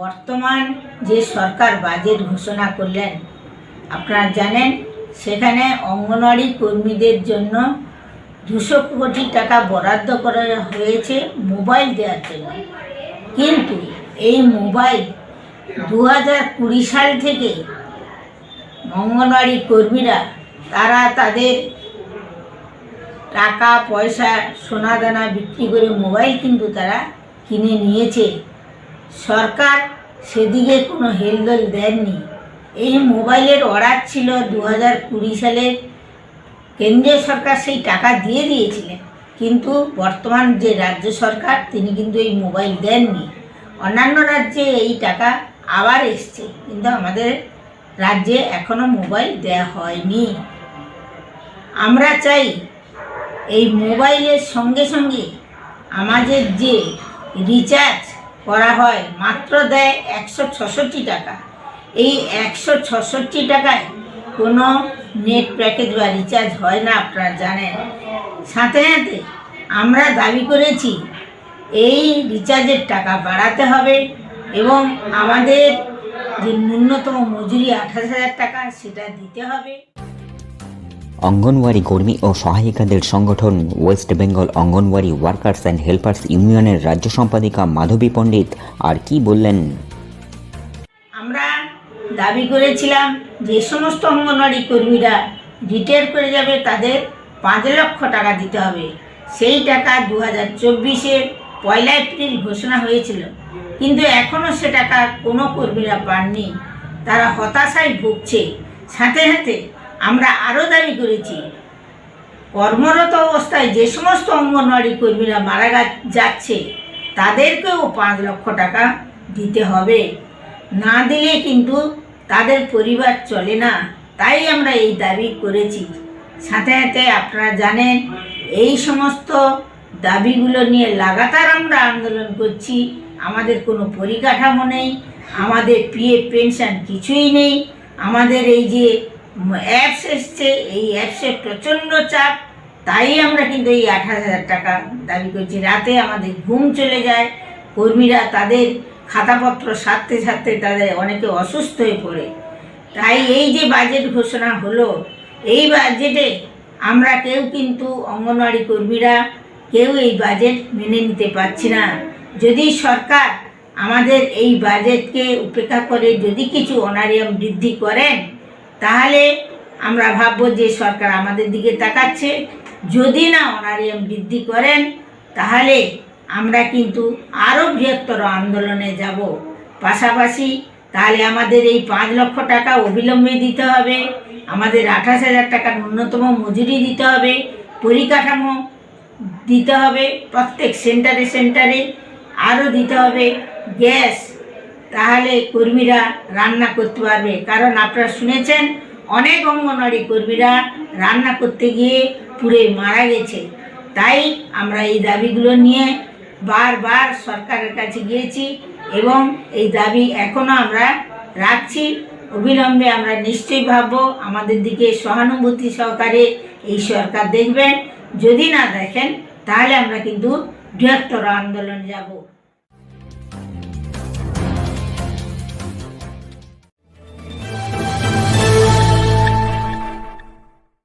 বর্তমান যে সরকার বাজেট ঘোষণা করলেন, আপনারা জানেন, সেখানে অঙ্গনওয়াড়ি কর্মীদের জন্য দুশো কোটি টাকা বরাদ্দ করা হয়েছে মোবাইল দেওয়ার জন্য। কিন্তু এই মোবাইল দু হাজার কুড়ি সাল থেকে অঙ্গনওয়াড়ি কর্মীরা, তারা তাদের টাকা, পয়সা, সোনা দানা বিক্রি করে মোবাইল কিন্তু তারা কিনে নিয়েছে। সরকার সেদিকে কোনো হেলদোল দেননি। এই মোবাইলের অর্ডার ছিল দু হাজার কুড়ি সালের কেন্দ্রীয় সরকার সেই টাকা দিয়ে দিয়েছিলেন। কিন্তু বর্তমান যে রাজ্য সরকার, তিনি কিন্তু এই মোবাইল দেননি। অন্যান্য রাজ্যে এই টাকা আবার এসছে, কিন্তু আমাদের রাজ্যে এখনও মোবাইল দেওয়া হয়নি। আমরা চাই এই মোবাইলের সঙ্গে সঙ্গে আমাদের যে রিচার্জ করা হয়। মাত্র দেয় একশো ছষট্টি টাকা। এই একশো ছষট্টি টাকায় কোনো নেট প্যাকেজ বা রিচার্জ হয় না, আপনারা জানেন। সাথে সাথে আমরা দাবি করেছি, এই রিচার্জের টাকা বাড়াতে হবে এবং আমাদের যে ন্যূনতম মজুরি আঠাশ হাজার টাকা, সেটা দিতে হবে। অঙ্গনওয়াড়ি কর্মী ও সহায়িকাদের সংগঠন West Bengal Anganwadi workers and helpers ইউনিয়নের রাজ্য সম্পাদিকা মাধবী পণ্ডিত, আর কি বললেন? আমরা দাবি করেছিলাম যে সমস্ত অঙ্গনওয়াড়ি কর্মীরা রিটায়ার করে যাবে, তাদের পাঁচ লক্ষ টাকা দিতে হবে। সেই টাকা দু হাজার চব্বিশের পয়লা এপ্রিল ঘোষণা হয়েছিল। কিন্তু এখনও সে টাকা কোনো কর্মীরা পাননি। তারা হতাশায় ভুগছে। সাথে সাথে আমরা আরও দাবি করেছি। কর্মরত অবস্থায় যে সমস্ত অঙ্গনওয়াড়ি কর্মীরা মারা যাচ্ছে, তাদেরকেও পাঁচ লক্ষ টাকা দিতে হবে। না দিলে কিন্তু তাদের পরিবার চলে না। তাই আমরা এই দাবি করেছি। সাথে সাথে আপনারা জানেন, এই সমস্ত দাবিগুলো নিয়ে লাগাতার আমরা আন্দোলন করছি। আমাদের কোনো পরিকাঠামো নেই, আমাদের পিএফ পেনশন কিছুই নেই। আমাদের এই যে অ্যাপস এসছে এই অ্যাপসের প্রচণ্ড চাপ, তাই আমরা কিন্তু এই আট হাজার টাকা দাবি করছি। রাতে আমাদের ঘুম চলে যায়, কর্মীরা তাদের খাতাপত্র সারতে সারতে তাদের অনেকে অসুস্থ হয়ে পড়ে। তাই এই যে বাজেট ঘোষণা হলো, এই বাজেটে আমরা কেউ কিন্তু অঙ্গনওয়াড়ি কর্মীরা কেউ এই বাজেট মেনে নিতে পারছি না। যদি সরকার আমাদের এই বাজেটকে উপেক্ষা করে, যদি কিছু অনারিয়াম বৃদ্ধি করেন তাহলে আমরা ভাববো যে সরকার আমাদের দিকে তাকাচ্ছে। যদি না অনারিয়াম বৃদ্ধি করেন, তাহলে আমরা কিন্তু আরও বৃহত্তর আন্দোলনে যাব। পাশাপাশি তাহলে আমাদের এই পাঁচ লক্ষ টাকা অবিলম্বে দিতে হবে, আমাদের আঠাশ হাজার টাকা ন্যূনতম মজুরি দিতে হবে, পরিকাঠামো দিতে হবে, প্রত্যেক সেন্টারে সেন্টারে আরও দিতে হবে, গ্যাস তাহলে কর্মীরা রান্না করতে পারবে। কারণ আপনারা শুনেছেন, অনেক অঙ্গনওয়াড়ি কর্মীরা রান্না করতে গিয়ে পুড়ে মারা গেছে। তাই আমরা এই দাবিগুলো নিয়ে বারবার সরকারের কাছে গিয়েছি এবং এই দাবি এখনও আমরা রাখছি। অবিলম্বে আমরা নিশ্চয়ই ভাববো, আমাদের দিকে সহানুভূতি সহকারে এই সরকার দেখবেন। যদি না দেখেন, তাহলে আমরা কিন্তু বৃহত্তর আন্দোলন যাব।